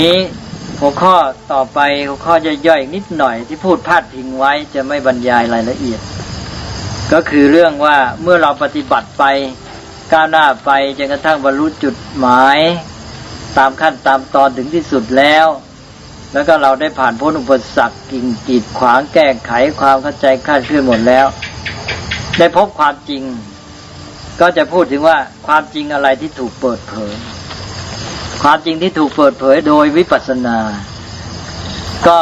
นี้หัวข้อต่อไปหัวข้อย่อยๆนิดหน่อยที่พูดพาดพิงไว้จะไม่บรรยายรายละเอียด ก็คือเรื่องว่าเมื่อเราปฏิบัติไปก้าวหน้าไปจนกระทั่งบรรลุจุดหมาย ตามขั้นตามตอนถึงที่สุดแล้ว แล้วก็เราได้ผ่านพ้นอุปสรรคกิ่งกีดขวางแก้ไขความเข้าใจคลาดเคลื่อนหมดแล้ว ได้พบความจริง ก็จะพูดถึงว่าความจริงอะไรที่ถูกเปิดเผย ความจริงที่ถูกเปิดเผยโดยวิปัสสนา ก็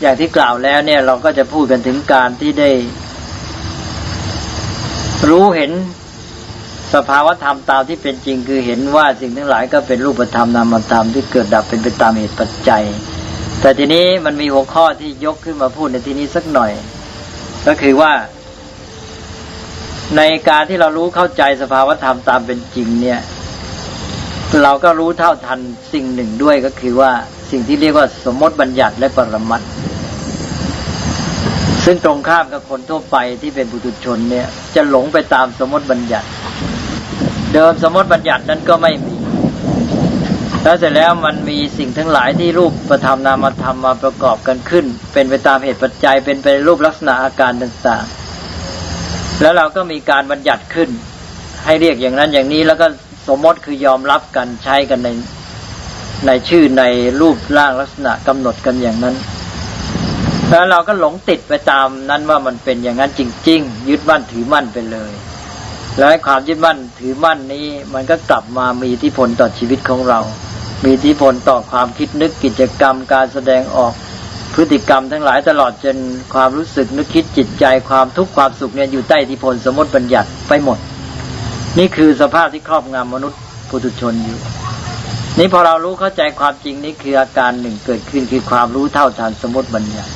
อย่างที่กล่าวแล้วเนี่ยเราก็จะพูดกันถึงการที่ได้ รู้เห็นสภาวธรรมตามที่เป็นจริง คือเห็นว่าสิ่งทั้งหลายก็เป็นรูปธรรมนามธรรมที่เกิดดับเป็นไปตามเหตุปัจจัย แต่ทีนี้มันมีหัวข้อที่ยกขึ้นมาพูดในที่นี้สักหน่อย ก็คือว่า ในการที่เรารู้เข้าใจสภาวธรรมตามเป็นจริงเนี่ย เราก็รู้เท่าทันสิ่งหนึ่งด้วยก็คือว่าสิ่งที่เรียกว่าสมมติบัญญัติและปรมัตซึ่งตรงข้ามกับคนทั่วไปที่เป็นบุตุชนเนี่ย จะหลงไปตามสมมติบัญญัติ เดิมสมมติบัญญัตินั้นก็ไม่มีแล้วเสร็จแล้วมันมีสิ่งทั้งหลายที่รูปประธรรมนามธรรมมาประกอบกันขึ้น เป็นไปตามเหตุปัจจัย เป็นไปรูปลักษณะอาการต่างๆ แล้วเราก็มีการบัญญัติขึ้น ให้เรียกอย่างนั้นอย่างนี้แล้วก็ สมมติคือยอมรับกันใช้กันในในชื่อในรูปร่างลักษณะกำหนดกันอย่างนั้น แล้วเราก็หลงติดไปตามนั้นว่ามันเป็นอย่างนั้นจริง ๆ ยึดมั่นถือมั่นไปเลย แล้วความยึดมั่นถือมั่นนี้ มันก็กลับมามีอิทธิพลต่อชีวิตของเรา มีอิทธิพลต่อความคิดนึกกิจกรรมการแสดงออกพฤติกรรมทั้งหลายตลอดจนความรู้สึกนึกคิดจิตใจความทุกข์ความสุขเนี่ยอยู่ใต้อิทธิพลสมมติบัญญัติไปหมด นี่คือสภาพที่ครอบงำมนุษย์ปุถุชนอยู่ นี่พอเรารู้เข้าใจความจริงนี้คืออาการหนึ่งเกิดขึ้นคือความรู้เท่าทันสมมติบัญญัติ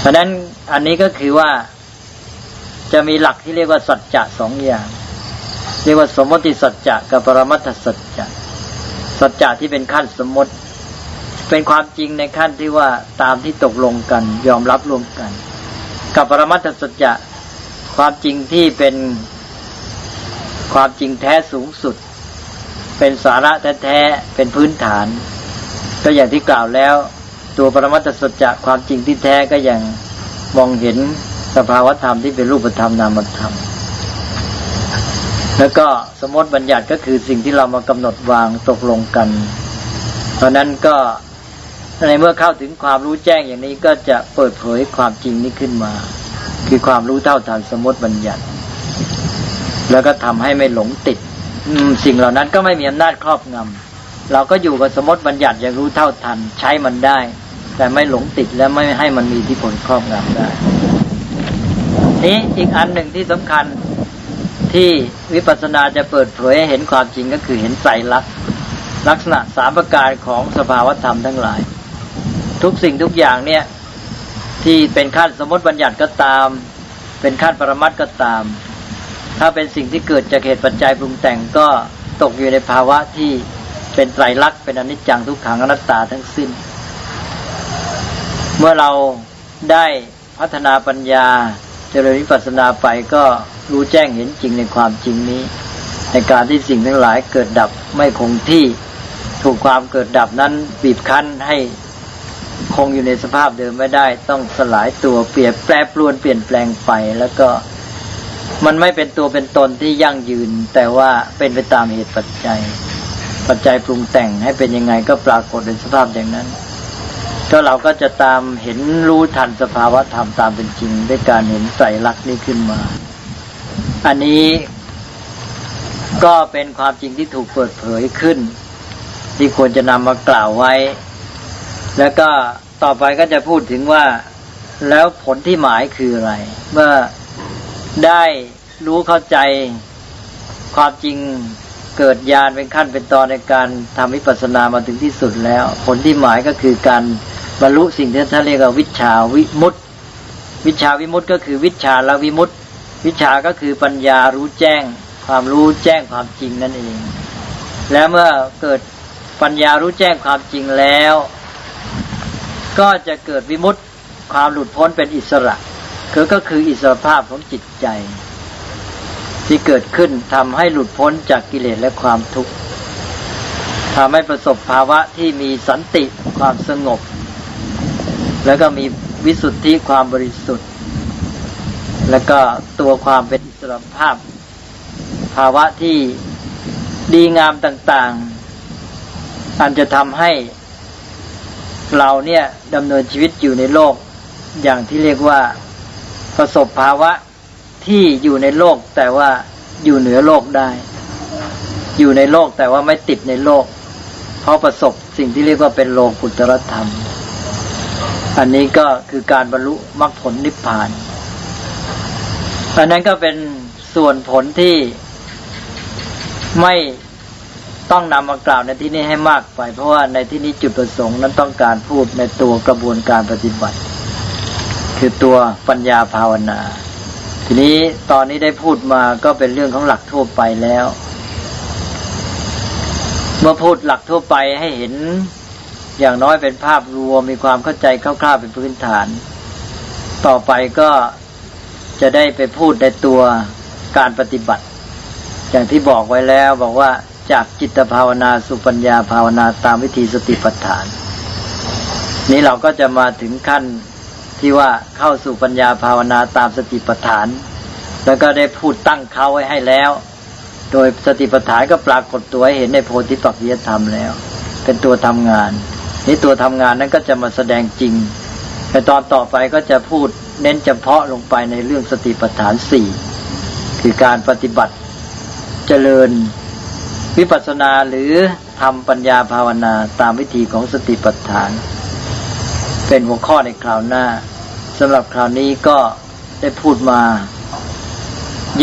เพราะนั้นอันนี้ก็คือว่าจะมีหลักที่เรียกว่าสัจจะสองอย่าง เรียกว่าสมมติสัจจะกับปรมัตถสัจจะสัจจะที่เป็นขั้นสมมติ เป็นความจริงในขั้นที่ว่าตามที่ตกลงกัน ยอมรับรวมกัน กับปรมัตถสัจจะความจริงที่เป็น ความจริงแท้สูงสุด เป็นสาระแท้ๆเป็นพื้นฐาน ก็อย่างที่กล่าวแล้ว ตัวปรมัตถสัจจะความจริงที่แท้ก็ย่างมองเห็นสภาวธรรมที่เป็นรูปธรรมนามธรรม แล้วก็สมมติบัญญัติก็คือสิ่งที่เรามากำหนดวางตกลงกัน เพราะนั้นก็ในเมื่อเข้าถึงความรู้แจ้งอย่างนี้ก็จะเปิดเผยความจริงนี้ขึ้นมา คือความรู้เท่าทันสมมติบัญญัติ แล้วก็ทำให้ไม่หลงติดสิ่งเหล่านั้นก็ไม่มีอำนาจครอบงำเราก็อยู่กับสมมติบัญญัติอย่างรู้เท่าทันใช้มันได้ แต่ไม่หลงติดและไม่ให้มันมีทธิพลครอบงำได้นี้อีกอันหนึ่งที่สำคัญที่วิปัสสนาจะเปิดเผยให้เห็นความจริงก็คือเห็นไตรลักษณ์ลักษณะสามประการของสภาวธรรมทั้งหลาย ทุกสิ่งทุกอย่างเนี่ยที่เป็นขั้นสมมติบัญญัติก็ตาม เป็นขั้นปรมัตถ์ก็ตาม ถ้าเป็นสิ่งที่เกิดจากเหตุปัจจัยปรุงแต่งก็ตกอยู่ในภาวะที่เป็นไตรลักษณ์เป็นอนิจจังทุกขังอนัตตาทั้งสิ้น เมื่อเราได้พัฒนาปัญญาเจริญวิปัสสนาไปก็รู้แจ้งเห็นจริงในความจริงนี้ ในการที่สิ่งทั้งหลายเกิดดับไม่คงที่ถูกความเกิดดับนั้นบีบคั้นให้คงอยู่ในสภาพเดิมไม่ได้ ต้องสลายตัวเปลี่ยนแปรปรวนเปลี่ยนแปลงไปแล้วก็ มันไม่เป็นตัวเป็นตนที่ยั่งยืน แต่ว่าเป็นไปตามเหตุปัจจัย ปัจจัยปรุงแต่งให้เป็นยังไงก็ปรากฏในสภาพอย่างนั้น ก็เราก็จะตามเห็นรู้ทันสภาวะธรรมตามเป็นจริง ด้วยการเห็นไตรลักษณ์นี้ขึ้นมา อันนี้ก็เป็นความจริงที่ถูกเปิดเผยขึ้น ที่ควรจะนำมากล่าวไว้ แล้วก็ต่อไปก็จะพูดถึงว่า แล้วผลที่หมายคืออะไร เมื่อ ได้รู้เข้าใจความจริงเกิดญาณเป็นขั้นเป็นตอนในการทำวิปัสสนามาถึงที่สุดแล้ว ผลที่หมายก็คือการบรรลุสิ่งที่ท่านเรียกว่าวิชาวิมุตติ วิชาวิมุตติก็คือวิชาและวิมุตติ วิชาก็คือปัญญารู้แจ้ง ความรู้แจ้งความจริงนั่นเอง แล้วเมื่อเกิดปัญญารู้แจ้งความจริงแล้ว ก็จะเกิดวิมุตติความหลุดพ้นเป็นอิสระ คือก็คืออิสรภาพของจิตใจ ที่เกิดขึ้นทำให้หลุดพ้นจากกิเลสและความทุกข์ทำให้ประสบภาวะที่มีสันติความสงบ แล้วก็มีวิสุทธิความบริสุทธิ์ แล้วก็ตัวความเป็นอิสรภาพ ภาวะที่ดีงามต่างๆ อันจะทำให้เราเนี่ยดำเนินชีวิตอยู่ในโลกอย่างที่เรียกว่า ประสบภาวะที่อยู่ในโลกแต่ว่าอยู่เหนือโลกได้ อยู่ในโลกแต่ว่าไม่ติดในโลก เพราะประสบสิ่งที่เรียกว่าเป็นโลกุตรธรรม อันนี้ก็คือการบรรลุมรรคผลนิพพานอันนั้นก็เป็นส่วนผลที่ไม่ต้องนำมากล่าวในที่นี้ให้มากไป เพราะว่าในที่นี้จุดประสงค์นั้นต้องการพูดในตัวกระบวนการปฏิบัติ คือตัวปัญญาภาวนา ทีนี้ตอนนี้ได้พูดมาก็เป็นเรื่องของหลักทั่วไปแล้ว เมื่อพูดหลักทั่วไปให้เห็น อย่างน้อยเป็นภาพรวมมีความเข้าใจคร่าวๆเป็นพื้นฐาน ต่อไปก็จะได้ไปพูดในตัวการปฏิบัติ อย่างที่บอกไว้แล้วบอกว่าจากจิตภาวนาสุปัญญาภาวนาตามวิธีสติปัฏฐาน นี้เราก็จะมาถึงขั้น ที่ว่าเข้าสู่ปัญญาภาวนาตามสติปัฏฐาน แล้วก็ได้พูดตั้งเขาไว้ให้แล้ว โดยสติปัฏฐานก็ปรากฏตัวให้เห็นในโพธิปักจิยธรรมแล้ว เป็นตัวทำงานนี่ตัวทำงานนั้นก็จะมาแสดงจริง แต่ตอนต่อไปก็จะพูดเน้นเฉพาะลงไปในเรื่องสติปัฏฐานสี่คือการปฏิบัติเจริญวิปัสสนาหรือทำปัญญาภาวนาตามวิธีของสติปัฏฐาน เป็นหัวข้อในคราวหน้าสำหรับคราวนี้ก็ได้พูดมา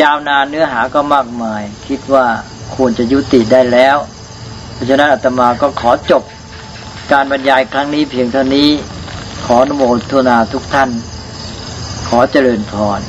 ยาวนานเนื้อหาก็มากมาย คิดว่าควรจะยุติได้แล้ว เพราะฉะนั้นอาตมาก็ขอจบการบรรยายครั้งนี้เพียงเท่านี้ ขออนุโมทนาทุกท่าน ขอเจริญพร